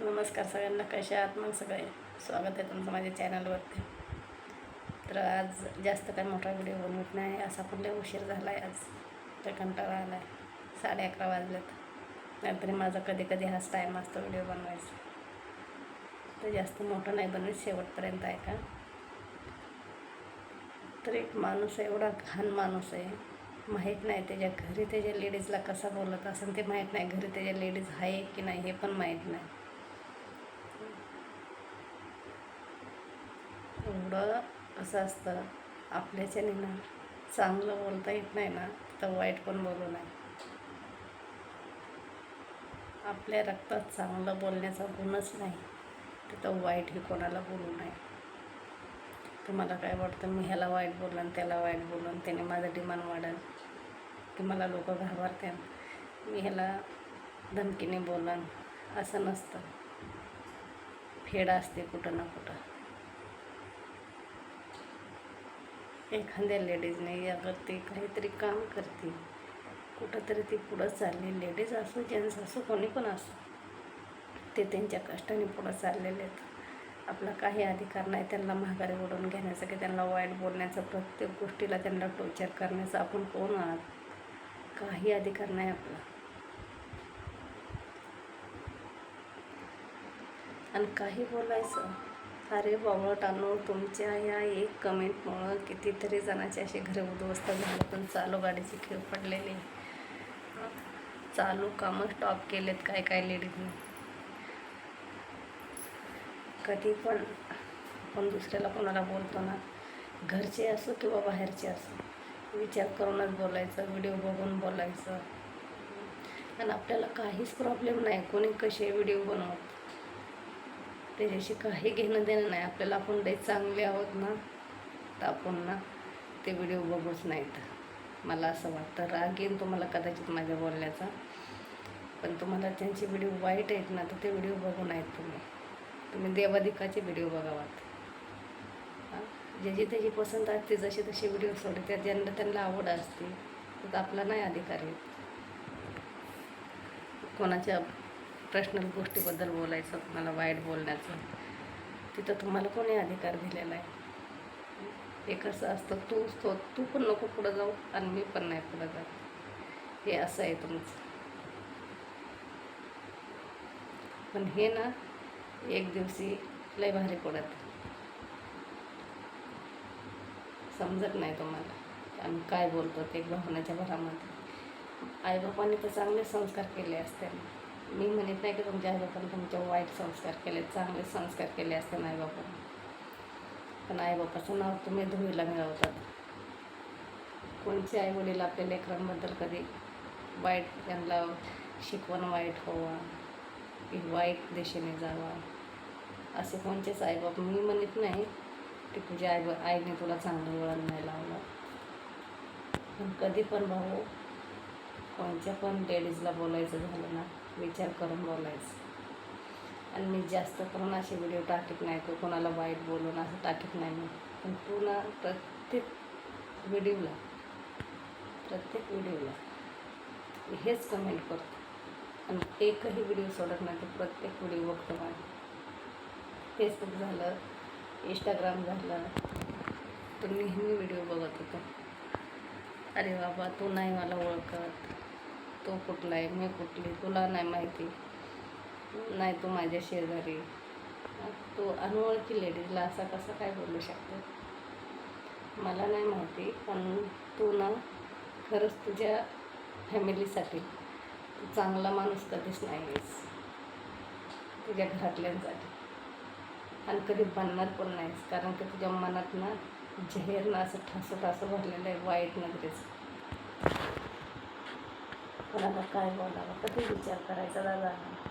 तर नमस्कार सगळ्यांना कशा आहात? मग सगळे स्वागत आहे तुमचं माझ्या चॅनलवरती. तर आज जास्त काही मोठा व्हिडिओ बनवत नाही असा पण लय उशीर झाला आहे आज. तर कंटाळा आला आहे साडे अकरा वाजलेत. नाहीतरी माझा कधी कधी हाच टाईम असतो व्हिडिओ बनवायचा. तर जास्त मोठं नाही बनवत शेवटपर्यंत आहे का? तर एक माणूस आहे एवढा घाण माणूस आहे. माहीत नाही त्याच्या घरी त्याच्या लेडीजला कसा बोलत असेल ते माहीत नाही घरी त्याच्या लेडीज आहे की नाही हे पण माहीत नाही. एवढं असं असतं आपल्याच्याने ना चांगलं बोलता येत नाही ना तर वाईट पण बोलू नये. आपल्या रक्तात चांगलं बोलण्याचा गुणच नाही तिथं वाईटही कोणाला बोलू नये. तुम्हाला काय वाटतं मी ह्याला वाईट बोलन त्याला वाईट बोलन त्याने माझं डिमांड वाढेल की मला लोक घाबरतात. मी ह्याला धमकीने बोलन असं नसतं. फेड असते कुठं ना कुठं. एखाद्या लेडीजने अगर ती काहीतरी काम करते कुठंतरी ती पुढं चालली लेडीज असो जेंट्स असो कोणी पण असो ते त्यांच्या कष्टाने पुढं चाललेले आहेत. आपला काही अधिकार नाही त्यांना महागारी ओढून घेण्याचा की त्यांना वाईट बोलण्याचा प्रत्येक गोष्टीला त्यांना टोचर करण्याचा आपण कोण आहात? काही अधिकार नाही आपला. आणि काही बोलायचं अरे बावळटानो तुमच्या या एक कमेंटमुळं कितीतरी जणांचे असे घरे उद्ध्वस्त झाले पण चालू गाडीची खेळ पडलेली. चालू कामं स्टॉप केलेत काय काय लेडीजने. कधी पण आपण दुसऱ्याला कोणाला बोलतो ना घरचे असो किंवा बाहेरचे असो विचार करूनच बोलायचं व्हिडिओ बघून बोलायचं. आणि आपल्याला काहीच प्रॉब्लेम नाही कोणी कसे व्हिडिओ बनवत? त्याच्याशी काही घेणं देणं नाही. आपल्याला आपण लई चांगले आहोत ना तर आपण ना ते व्हिडिओ बघूच नाहीत मला असं वाटतं. राग येईन तुम्हाला कदाचित माझ्या बोलण्याचा. पण तुम्हाला त्यांचे व्हिडिओ वाईट आहेत ना तर ते व्हिडिओ बघू नाहीत तुम्ही. तुम्ही देवाधिकाचे व्हिडिओ बघावात. ज्याची त्याची पसंत असते जसे तसे व्हिडिओ सोडते. त्या ज्यांना त्यांना आवड असते तर आपला नाही अधिकार आहे कोणाच्या पर्सनल गोष्टीबद्दल बोलायचं तुम्हाला वाईट बोलण्याचं. तिथं तुम्हाला कोणी अधिकार दिलेला आहे? एक कसं असतं तू तो तू पण नको पुढं जाऊ आणि मी पण नाही पुढं जाऊ हे असं आहे तुमचं. पण हे ना एक दिवशी लय भारी पडत. समजत नाही तुम्हाला आम्ही काय बोलतो ते भावनाच्या भरामध्ये. आईबापांनी तर चांगले संस्कार केले असते मी म्हणत नाही की तुमच्या आईबापांनी तुमच्या वाईट संस्कार केले चांगले संस्कार केले असते आईबापांनी पण आईबापाचं नाव तुम्ही धुळीला मिळवतात. कोणचे आईवडील आपल्या लेकरांबद्दल कधी वाईट त्यांना शिकवण वाईट व्हावा की वाईट दिशेने जावा? असे कोणतेच आईबाप मी म्हणत नाही की तुझ्या आई आईने तुला चांगलं वळण नाही लावलं. पण कधी पण भाऊ कोणत्या पण लेडीजला बोलायचं झालं ना विचार करून बोलायचं. आणि मी जास्त करून असे व्हिडिओ टाकत नाही तो कोणाला वाईट बोलून असं टाकत नाही मी. पण पुन्हा प्रत्येक व्हिडिओला प्रत्येक व्हिडिओला हेच कमेंट करतो. आणि एकही व्हिडिओ सोडत नाही तर प्रत्येक व्हिडिओ बघतो माझे फेसबुक झालं इंस्टाग्राम झालं तर नेहमी व्हिडिओ बघत होतो. अरे बाबा तू नाही मला ओळखत. कुठला आहे मी कुठली तुला नाही माहिती. नाही तू माझ्या शेजारी तू अनोळखी लेडीजला असा कसा काय बोलू शकतो? मला नाही माहिती पण तू ना खरंच तुझ्या फॅमिलीसाठी तू चांगला माणूस कधीच नाही आहेस तुझ्या घरातल्यांसाठी. आणि कधी बनणार पण नाहीस कारण की तुझ्या मनात ना जहेर ना असं ठासं ठासं भरलेलं आहे वाईट नजरेचं कोणाला काय बोलावं? कधी विचार करायचा? दादा.